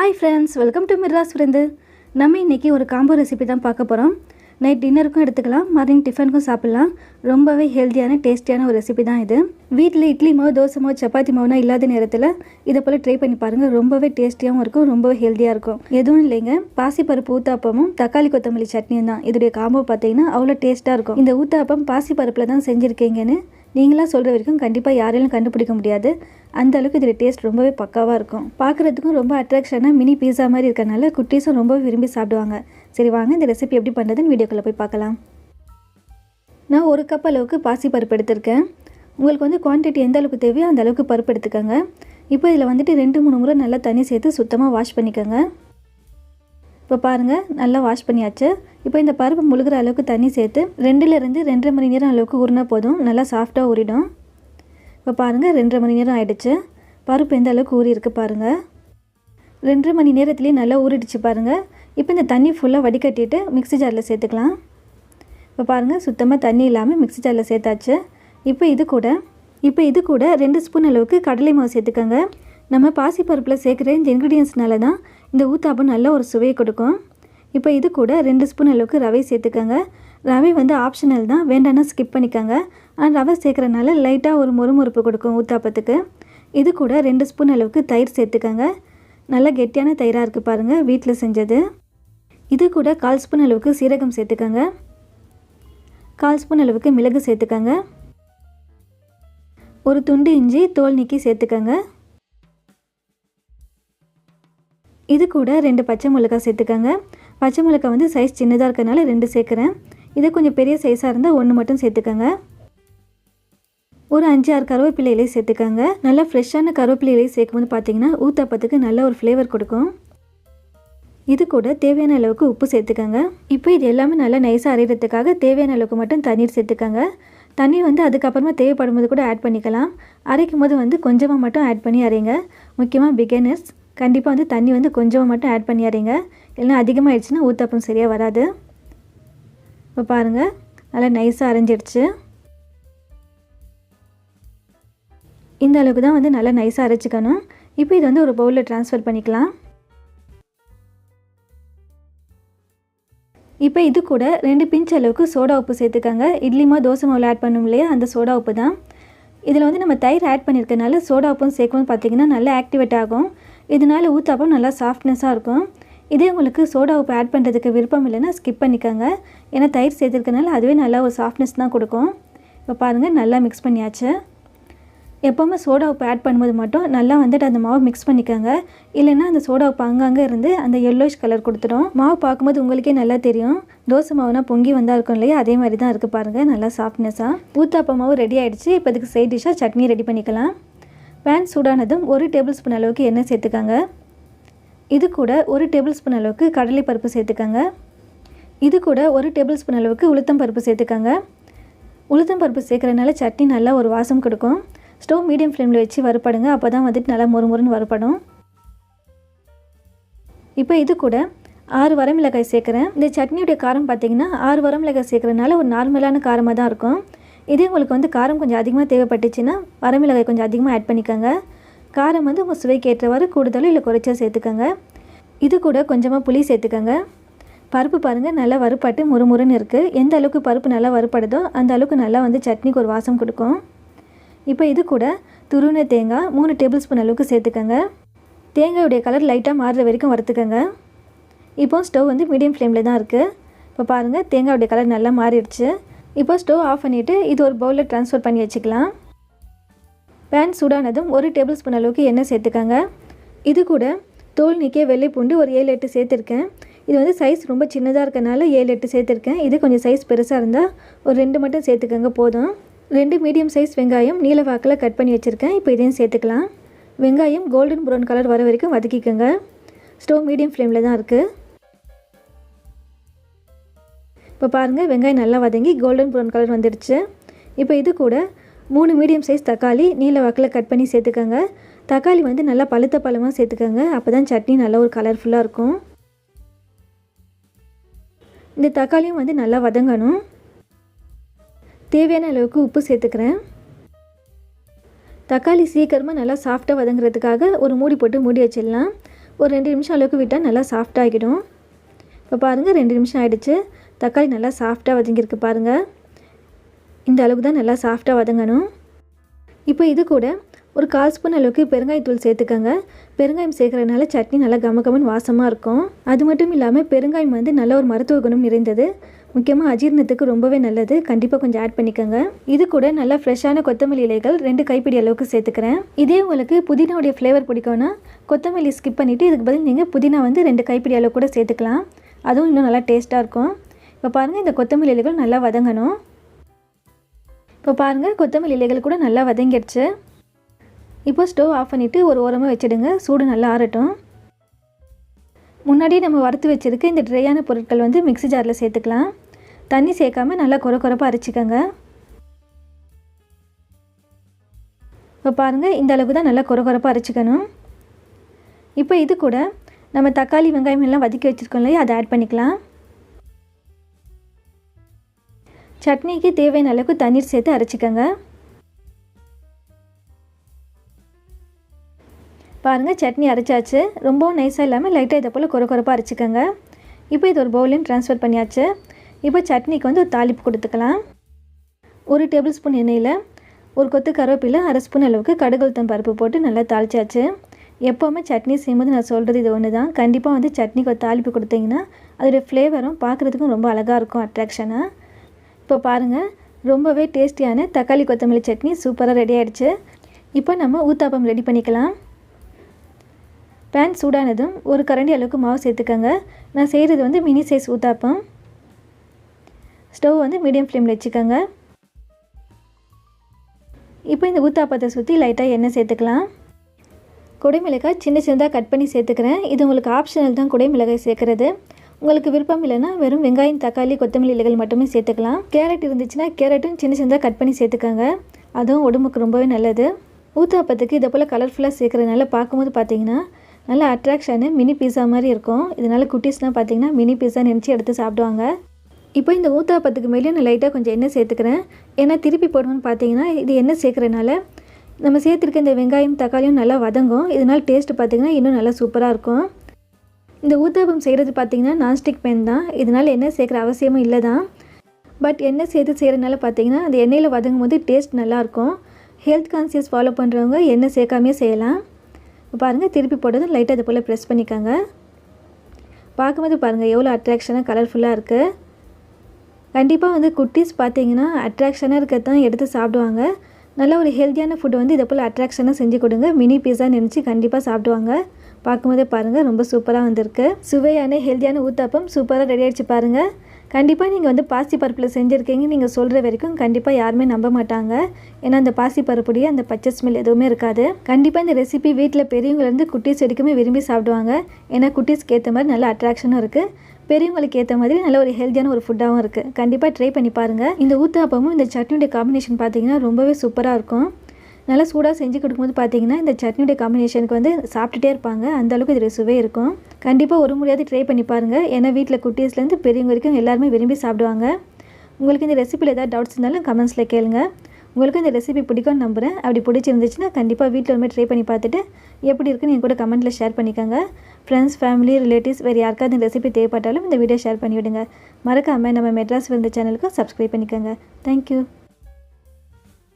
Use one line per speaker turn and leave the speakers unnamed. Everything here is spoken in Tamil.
ஹாய் ஃப்ரெண்ட்ஸ் வெல்கம் டு மிர்ராஸ் விருந்து நம்ம இன்றைக்கி ஒரு காம்போ ரெசிபி தான் பார்க்க போகிறோம் நைட் டின்னருக்கும் எடுத்துக்கலாம் மார்னிங் டிஃபனுக்கும் சாப்பிட்லாம். ரொம்பவே ஹெல்த்தியான டேஸ்டியான ஒரு ரெசிபி தான் இது. வீட்டில் இட்லி மாவு தோசை மாவு சப்பாத்தி மாவுனா இல்லாத நேரத்தில் இதை போல் ட்ரை பண்ணி பாருங்கள் ரொம்பவே டேஸ்டியாகவும் இருக்கும் ரொம்பவே ஹெல்த்தியாக இருக்கும். எதுவும் இல்லைங்க பாசிப்பருப்பு ஊத்தாப்பமும் தக்காளி கொத்தமல்லி சட்னியும் தான். இதோடைய காம்போ பார்த்தீங்கன்னா அவ்வளோ டேஸ்ட்டாக இருக்கும். இந்த ஊத்தாப்பம் பாசிப்பருப்பில் தான் செஞ்சுருக்கீங்கன்னு நீங்களாக சொல்கிற வரைக்கும் கண்டிப்பாக யாராலும் கண்டுபிடிக்க முடியாது. அந்த அளவுக்கு இதில் டேஸ்ட் ரொம்பவே பக்காவாக இருக்கும். பார்க்குறதுக்கும் ரொம்ப அட்ராக்ஷனாக மினி பீஸா மாதிரி இருக்கனால குட்டீஸும் ரொம்ப விரும்பி சாப்பிடுவாங்க. சரி வாங்க இந்த ரெசிபி எப்படி பண்ணுறதுன்னு வீடியோக்குள்ளே போய் பார்க்கலாம். நான் ஒரு கப் அளவுக்கு பாசி பருப்பு எடுத்திருக்கேன். உங்களுக்கு வந்து குவான்டிட்டி எந்த அளவுக்கு தேவையோ அந்த அளவுக்கு பருப்பு எடுத்துக்கோங்க. இப்போ இதில் வந்துட்டு ரெண்டு மூணு முறை நல்லா தண்ணி சேர்த்து சுத்தமாக வாஷ் பண்ணிக்கோங்க. இப்போ பாருங்கள் நல்லா வாஷ் பண்ணியாச்சு. இப்போ இந்த பருப்பு முழுகிற அளவுக்கு தண்ணி சேர்த்து ரெண்டுலேருந்து ரெண்டரை மணி நேரம் அளவுக்கு ஊறினா போதும். நல்லா சாஃப்டாக ஊறிடும். இப்போ பாருங்கள் ரெண்டரை மணி நேரம் ஆகிடுச்சு பருப்பு எந்த அளவுக்கு ஊறிருக்கு பாருங்கள் ரெண்டரை மணி நேரத்துலேயே நல்லா ஊறிடுச்சு பாருங்கள் இப்போ இந்த தண்ணி ஃபுல்லாக வடிகட்டிட்டு மிக்ஸி ஜாரில் சேர்த்துக்கலாம். இப்போ பாருங்கள் சுத்தமாக தண்ணி இல்லாமல் மிக்ஸி ஜாரில் சேர்த்தாச்சு. இப்போ இது கூட இப்போ இது கூட ரெண்டு ஸ்பூன் அளவுக்கு கடலை மாவு சேர்த்துக்கோங்க. நம்ம பாசிப்பருப்பில் சேர்க்குற இந்த இன்க்ரீடியன்ஸ்னால தான் இந்த ஊத்தாப்பம் நல்ல ஒரு சுவையை கொடுக்கும். இப்போ இது கூட ரெண்டு ஸ்பூன் அளவுக்கு ரவை சேர்த்துக்கோங்க. ரவை வந்து ஆப்ஷனல் தான் வேண்டாம்னா ஸ்கிப் பண்ணிக்கோங்க. ஆனால் ரவை சேர்க்குறனால லைட்டாக ஒரு முறுமுறுப்பு கொடுக்கும் ஊத்தாப்பத்துக்கு. இது கூட ரெண்டு ஸ்பூன் அளவுக்கு தயிர் சேர்த்துக்கோங்க. நல்லா கெட்டியான தயிராக இருக்குது பாருங்கள் வீட்டில் செஞ்சது. இது கூட கால் ஸ்பூன் அளவுக்கு சீரகம் சேர்த்துக்கோங்க. கால் ஸ்பூன் அளவுக்கு மிளகு சேர்த்துக்கோங்க. ஒரு துண்டு இஞ்சி தோல் நீக்கி சேர்த்துக்கோங்க. இது கூட ரெண்டு பச்சை மிளகாய் சேர்த்துக்கோங்க. பச்சை மிளகாய் வந்து சைஸ் சின்னதாக இருக்கறனால ரெண்டு சேர்க்குறேன். இது கொஞ்சம் பெரிய சைஸாக இருந்தால் ஒன்று மட்டும் சேர்த்துக்கோங்க. ஒரு அஞ்சு ஆறு கருவேப்பிலை இலையை சேர்த்துக்கோங்க. நல்லா ஃப்ரெஷ்ஷான கருவேப்பிலை இலையை சேர்க்கும்போது பார்த்தீங்கன்னா ஊத்தப்பத்துக்கு நல்ல ஒரு ஃப்ளேவர் கொடுக்கும். இது கூட தேவையான அளவுக்கு உப்பு சேர்த்துக்கோங்க. இப்போ இது எல்லாமே நல்லா நைஸாக அரைகிறதுக்காக தேவையான அளவுக்கு மட்டும் தண்ணீர் சேர்த்துக்கோங்க. தண்ணி வந்து அதுக்கப்புறமா தேவைப்படும் போது கூட ஆட் பண்ணிக்கலாம். அரைக்கும் போது வந்து கொஞ்சமாக மட்டும் ஆட் பண்ணி அரைங்க. முக்கியமாக பிகினர்ஸ் கண்டிப்பாக வந்து தண்ணி வந்து கொஞ்சமாக மட்டும் ஆட் பண்ணிடுறீங்க இல்லைன்னா அதிகமாகிடுச்சுன்னா ஊத்தப்பம் சரியாக வராது. இப்போ பாருங்கள் நல்லா நைஸாக அரைஞ்சிடுச்சு இந்த அளவுக்கு தான் வந்து நல்லா நைஸாக அரைச்சிக்கணும். இப்போ இது வந்து ஒரு பவுலில் ட்ரான்ஸ்ஃபர் பண்ணிக்கலாம். இப்போ இது கூட ரெண்டு பிஞ்ச் அளவுக்கு சோடா உப்பு சேர்த்துக்கோங்க. இட்லிமா தோசை மாவில் ஆட் பண்ணும் இல்லையா அந்த சோடா உப்பு தான். இதில் வந்து நம்ம தயிர் ஆட் பண்ணியிருக்கனால சோடா உப்பும் சேர்க்கணும்னு பார்த்தீங்கன்னா நல்லா ஆக்டிவேட் ஆகும். இதனால் ஊத்தாப்பம் நல்லா சாஃப்ட்னஸாக இருக்கும். இதே உங்களுக்கு சோடா உப்பு ஆட் பண்ணுறதுக்கு விருப்பம் இல்லைன்னா ஸ்கிப் பண்ணிக்கோங்க. ஏன்னா தயிர் சேர்த்துருக்கனால அதுவே நல்லா ஒரு சாஃப்ட்னஸ் தான் கொடுக்கும். இப்போ பாருங்கள் நல்லா மிக்ஸ் பண்ணியாச்சு. எப்போவுமே சோடா உப்பு ஆட் பண்ணும்போது மட்டும் நல்லா வந்துட்டு அந்த மாவு மிக்ஸ் பண்ணிக்கோங்க. இல்லைன்னா அந்த சோடா உப்பு அங்கங்கே இருந்து அந்த எல்லோயிஷ் கலர் கொடுத்துடும். மாவு பார்க்கும்போது உங்களுக்கே நல்லா தெரியும். தோசை மாவுனா பொங்கி வந்தால் இருக்கும் இல்லையா? அதே மாதிரி தான் இருக்குது பாருங்கள் நல்லா சாஃப்ட்னஸாக ஊத்தாப்ப மாவு ரெடி ஆகிடுச்சு இப்போ இதுக்கு சைட் டிஷ்ஷாக சட்னி ரெடி பண்ணிக்கலாம். பேன் சூடானதும் ஒரு டேபிள் ஸ்பூன் அளவுக்கு எண்ணெய் சேர்த்துக்கோங்க. இது கூட ஒரு டேபிள் ஸ்பூன் அளவுக்கு கடலை பருப்பு சேர்த்துக்கோங்க. இது கூட ஒரு டேபிள் ஸ்பூன் அளவுக்கு உளுத்தம் பருப்பு சேர்த்துக்கோங்க. உளுத்தம் பருப்பு சேர்க்குறதுனால சட்னி நல்லா ஒரு வாசம் கொடுக்கும். ஸ்டவ் மீடியம் ஃப்ளேமில் வச்சு வறுப்படுங்க அப்போ தான் வந்துட்டு நல்லா மொறுமொறுன்னு வறுப்படும் இப்போ இது கூட ஆறு வரமிளகாய் சேர்க்குறேன். இந்த சட்னியுடைய காரம் பார்த்தீங்கன்னா ஆறு வரமிளகாய் சேர்க்குறதுனால ஒரு நார்மலான காரமாக தான் இருக்கும். இதே உங்களுக்கு வந்து காரம் கொஞ்சம் அதிகமாக தேவைப்பட்டுச்சுன்னா வரமிளகாய் கொஞ்சம் அதிகமாக ஆட் பண்ணிக்கோங்க. காரம் வந்து உங்கள் சுவைக்கு ஏற்றவாறு கூடுதலும் இல்லை குறைச்சா சேர்த்துக்கோங்க. இது கூட கொஞ்சமாக புளி சேர்த்துக்கோங்க. பருப்பு பாருங்கள் நல்லா வறுப்பட்டு முறுமுறுன்னு இருக்குது எந்த அளவுக்கு பருப்பு நல்லா வறுப்படுதோ அந்த அளவுக்கு நல்லா வந்து சட்னிக்கு ஒரு வாசம் கொடுக்கும். இப்போ இது கூட துருவின தேங்காய் மூணு டேபிள் ஸ்பூன் அளவுக்கு சேர்த்துக்கோங்க. தேங்காயுடைய கலர் லைட்டாக மாறுற வரைக்கும் வறுத்துக்கோங்க. இப்போ ஸ்டவ் வந்து மீடியம் ஃப்ளேமில் தான் இருக்குது இப்போ பாருங்கள் தேங்காயுடைய கலர் நல்லா மாறிடுச்சு. இப்போ ஸ்டவ் ஆஃப் பண்ணிவிட்டு இது ஒரு பவுலில் ட்ரான்ஸ்ஃபர் பண்ணி வச்சுக்கலாம். பேன் சூடானதும் ஒரு டேபிள் ஸ்பூன் அளவுக்கு எண்ணெய் சேர்த்துக்கோங்க. இது கூட தோல் நிற்கே வெள்ளை பூண்டு ஒரு ஏழு எட்டு சேர்த்துருக்கேன். இது வந்து சைஸ் ரொம்ப சின்னதாக இருக்கனால ஏழு எட்டு சேர்த்துருக்கேன். இது கொஞ்சம் சைஸ் பெருசாக இருந்தால் ஒரு ரெண்டு மட்டும் சேர்த்துக்கோங்க போதும். ரெண்டு மீடியம் சைஸ் வெங்காயம் நீல வாக்கில் கட் பண்ணி வச்சுருக்கேன். இப்போ இதையும் சேர்த்துக்கலாம். வெங்காயம் கோல்டன் ப்ரௌன் கலர் வர வரைக்கும் வதக்கிக்கோங்க. ஸ்டவ் மீடியம் ஃப்ளேமில் தான் இருக்குது இப்போ பாருங்கள் வெங்காயம் நல்லா வதங்கி கோல்டன் ப்ரௌன் கலர் வந்துடுச்சு. இப்போ இது கூட மூணு மீடியம் சைஸ் தக்காளி நீல வாக்கில் கட் பண்ணி சேர்த்துக்கோங்க. தக்காளி வந்து நல்லா பழுத்த பழமாக சேர்த்துக்கோங்க. அப்போ தான் சட்னி நல்லா ஒரு கலர்ஃபுல்லாக இருக்கும். இந்த தக்காளியும் வந்து நல்லா வதங்கணும். தேவையான அளவுக்கு உப்பு சேர்த்துக்கிறேன். தக்காளி சீக்கிரமாக நல்லா சாஃப்டாக வதங்குறதுக்காக ஒரு மூடி போட்டு மூடி வச்சிடலாம். ஒரு ரெண்டு நிமிஷம் அளவுக்கு விட்டால் நல்லா சாஃப்டாகிடும் இப்போ பாருங்கள் ரெண்டு நிமிஷம் ஆகிடுச்சு தக்காளி நல்லா சாஃப்டாக வதங்கியிருக்கு பாருங்கள் இந்த அளவுக்கு தான் நல்லா சாஃப்டாக வதங்கணும். இப்போ இது கூட ஒரு கால் ஸ்பூன் அளவுக்கு பெருங்காயத்தூள் சேர்த்துக்கோங்க. பெருங்காயம் சேர்க்குறதுனால சட்னி நல்லா கம கமன்னு வாசமாக இருக்கும். அது மட்டும் இல்லாமல் பெருங்காயம் வந்து நல்ல ஒரு மருத்துவ குணம் நிறைந்தது. முக்கியமாக அஜீரணத்துக்கு ரொம்பவே நல்லது. கண்டிப்பாக கொஞ்சம் ஆட் பண்ணிக்கோங்க. இது கூட நல்லா ஃப்ரெஷ்ஷான கொத்தமல்லி இலைகள் ரெண்டு கைப்பிடி அளவுக்கு சேர்த்துக்கிறேன். இதே உங்களுக்கு புதினாவுடைய ஃப்ளேவர் பிடிக்கும்னா கொத்தமல்லி ஸ்கிப் பண்ணிவிட்டு இதுக்கு பதில் நீங்கள் புதினா வந்து ரெண்டு கைப்பிடி அளவு கூட சேர்த்துக்கலாம். அதுவும் இன்னும் நல்லா டேஸ்ட்டாக இருக்கும். இப்போ பாருங்கள் இந்த கொத்தமல்லி இலைகள் நல்லா வதங்கணும். இப்போ பாருங்கள் கொத்தமல்லி இலைகள் கூட நல்லா வதங்கிடுச்சு. இப்போ ஸ்டவ் ஆஃப் பண்ணிவிட்டு ஒரு ஓரமாக வச்சுடுங்க சூடு நல்லா ஆறட்டும். முன்னாடியே நம்ம வறுத்து வச்சுருக்க இந்த ட்ரையான பொருட்கள் வந்து மிக்ஸி ஜாரில் சேர்த்துக்கலாம். தண்ணி சேர்க்காம நல்லா குறை குறைப்பாக அரைச்சிக்கோங்க. இப்போ பாருங்கள் இந்த அளவுக்கு தான் நல்லா குறை குறைப்பாக அரைச்சிக்கணும். இப்போ இது கூட நம்ம தக்காளி வெங்காயம் எல்லாம் வதக்கி வச்சுருக்கோம் இல்லையா அதை ஆட் பண்ணிக்கலாம். சட்னிக்கு தேவையான அளவுக்கு தண்ணீர் சேர்த்து அரைச்சிக்கோங்க. பாருங்கள் சட்னி அரைச்சாச்சு. ரொம்பவும் நைஸாக இல்லாமல் லைட்டாக இதை போல் குறை குறைப்பாக அரைச்சிக்கோங்க. இப்போ இது ஒரு பவுலையும் ட்ரான்ஸ்ஃபர் பண்ணியாச்சு. இப்போ சட்னிக்கு வந்து ஒரு தாளிப்பு கொடுத்துக்கலாம். ஒரு டேபிள் ஸ்பூன் எண்ணெயில் ஒரு கொத்து கருவேப்பிலை அரை ஸ்பூன் அளவுக்கு கடுகுளுத்தம் பருப்பு போட்டு நல்லா தாளிச்சாச்சு. எப்போவுமே சட்னி செய்யும்போது நான் சொல்கிறது இது ஒன்று தான் கண்டிப்பாக வந்து சட்னிக்கு ஒரு தாளிப்பு கொடுத்தீங்கன்னா அதோடய ஃப்ளேவரும் பார்க்குறதுக்கும் ரொம்ப அழகாக இருக்கும் அட்ராக்ஷனாக இப்போ பாருங்கள் ரொம்பவே டேஸ்டியான தக்காளி கொத்தமல்லி சட்னி சூப்பராக ரெடி ஆகிடுச்சு இப்போ நம்ம ஊத்தாப்பம் ரெடி பண்ணிக்கலாம். பேன் சூடானதும் ஒரு கரண்டி அளவுக்கு மாவு சேர்த்துக்கோங்க. நான் செய்கிறது வந்து மினி சைஸ் ஊத்தாப்பம். ஸ்டவ் வந்து மீடியம் ஃப்ளேமில் வச்சுக்கோங்க. இப்போ இந்த ஊத்தாப்பத்தை சுற்றி லைட்டாக எண்ணெய் சேர்த்துக்கலாம். குடைமிளகாய் சின்ன சின்னதாக கட் பண்ணி சேர்த்துக்கிறேன். இது உங்களுக்கு ஆப்ஷனல் தான் குடைமிளகாய் சேர்க்குறது. உங்களுக்கு விருப்பம் இல்லைன்னா வெறும் வெங்காயம் தக்காளி கொத்தமல்லி இலைகள் மட்டுமே சேர்த்துக்கலாம். கேரட் இருந்துச்சுன்னா கேரட்டும் சின்ன சின்னதாக கட் பண்ணி சேர்த்துக்கோங்க. அதுவும் உடம்புக்கு ரொம்பவே நல்லது. ஊத்தாப்பத்துக்கு இதை போல் கலர்ஃபுல்லாக சேர்க்குறதுனால பார்க்கும்போது பார்த்தீங்கன்னா நல்ல அட்ராக்ஷனு மினி பீஸா மாதிரி இருக்கும். இதனால் குட்டீஸ்லாம் பார்த்தீங்கன்னா மினி பீஸா நினச்சி எடுத்து சாப்பிடுவாங்க. இப்போ இந்த ஊத்தாப்பத்துக்கு மேலே நான் லைட்டாக கொஞ்சம் எண்ணெய் சேர்த்துக்கிறேன். ஏன்னா திருப்பி போடணும்னு பார்த்தீங்கன்னா இது எண்ணெய் சேர்க்குறதுனால நம்ம சேர்த்துருக்க இந்த வெங்காயம் தக்காளியும் நல்லா வதங்கும். இதனால் டேஸ்ட்டு பார்த்திங்கன்னா இன்னும் நல்லா சூப்பராக இருக்கும். இந்த ஊத்தாப்பம் செய்கிறது பார்த்திங்கன்னா நான்ஸ்டிக் பேன் தான். இதனால் எண்ணெய் சேர்க்குற அவசியமும் இல்லை தான். பட் எண்ணெய் சேர்த்து செய்கிறதுனால பார்த்தீங்கன்னா அந்த எண்ணெயில் வதங்கும் போது டேஸ்ட் நல்லாயிருக்கும். ஹெல்த் கான்சியஸ் ஃபாலோ பண்ணுறவங்க எண்ணெய் சேர்க்காமே செய்யலாம். இப்போ பாருங்கள் திருப்பி போட்டதும் லைட்டாக அதை போல் ப்ரெஸ் பண்ணிக்கோங்க. பார்க்கும்போது பாருங்கள் எவ்வளோ அட்ராக்ஷனாக கலர்ஃபுல்லாக இருக்குது கண்டிப்பாக வந்து குட்டீஸ் பார்த்தீங்கன்னா அட்ராக்ஷனாக இருக்கிறது தான் எடுத்து சாப்பிடுவாங்க. நல்ல ஒரு ஹெல்த்தியான ஃபுட்டு வந்து இதை போல் அட்ராக்ஷனாக செஞ்சு கொடுங்க. மினி பீஸா நினச்சி கண்டிப்பாக சாப்பிடுவாங்க. பார்க்கும்போதே பாருங்கள் ரொம்ப சூப்பராக வந்திருக்கு. சுவையான ஹெல்த்தியான ஊத்தாப்பம் சூப்பராக ரெடி ஆகிடுச்சு பாருங்கள் கண்டிப்பாக நீங்கள் வந்து பாசி பருப்பில் செஞ்சுருக்கீங்க நீங்கள் சொல்கிற வரைக்கும் கண்டிப்பாக யாருமே நம்ப மாட்டாங்க. ஏன்னா அந்த பாசி பருப்புடைய அந்த பச்சை ஸ்மெல் எதுவுமே இருக்காது. கண்டிப்பாக இந்த ரெசிபி வீட்டில் பெரியவங்கலேருந்து குட்டீஸ் வரைக்குமே விரும்பி சாப்பிடுவாங்க. ஏன்னா குட்டீஸ்க்கு ஏற்ற மாதிரி நல்ல அட்ராக்ஷனும் இருக்குது பெரியவங்களுக்கு ஏற்ற மாதிரி நல்ல ஒரு ஹெல்த்தியான ஒரு ஃபுட்டாகவும் இருக்குது கண்டிப்பாக ட்ரை பண்ணி பாருங்கள் இந்த ஊத்தாப்பமும் இந்த சட்னியுடைய காம்பினேஷன் பார்த்தீங்கன்னா ரொம்பவே சூப்பராக இருக்கும். நல்லா சூடாக செஞ்சு கொடுக்கும்போது பார்த்தீங்கன்னா இந்த சட்னியுடைய காம்பினேஷனுக்கு வந்து சாப்பிட்டுட்டே இருப்பாங்க. அந்த அளவுக்கு இது சுவை இருக்கும். கண்டிப்பாக ஒரு முறையாவது ட்ரை பண்ணி பாருங்கள் ஏன்னா வீட்டில் குட்டீஸ்லேருந்து பெரியவங்க வரைக்கும் எல்லாருமே விரும்பி சாப்பிடுவாங்க. உங்களுக்கு இந்த ரெசிபியில் ஏதாவது டவுட்ஸ் இருந்தாலும் கமெண்ட்ஸில் கேளுங்க. உங்களுக்கு இந்த ரெசிபி பிடிக்கும்னு நம்புகிறேன் அப்படி பிடிச்சிருந்துச்சுன்னா கண்டிப்பாக வீட்டில் ஒருமே ட்ரை பண்ணி பார்த்துட்டு எப்படி இருக்குன்னு என் கூட கமெண்ட்டில் ஷேர் பண்ணிக்கோங்க. ஃப்ரெண்ட்ஸ் ஃபேமிலி ரிலேட்டிவ்ஸ் வேறு யாருக்காவது இந்த ரெசிபி தேவைப்பட்டாலும் இந்த வீடியோ ஷேர் பண்ணிவிடுங்க. மறக்காமல் நம்ம மெட்ராஸ் விருந்த சேனலுக்கும் சப்ஸ்கிரைப் பண்ணிக்கோங்க. Thank you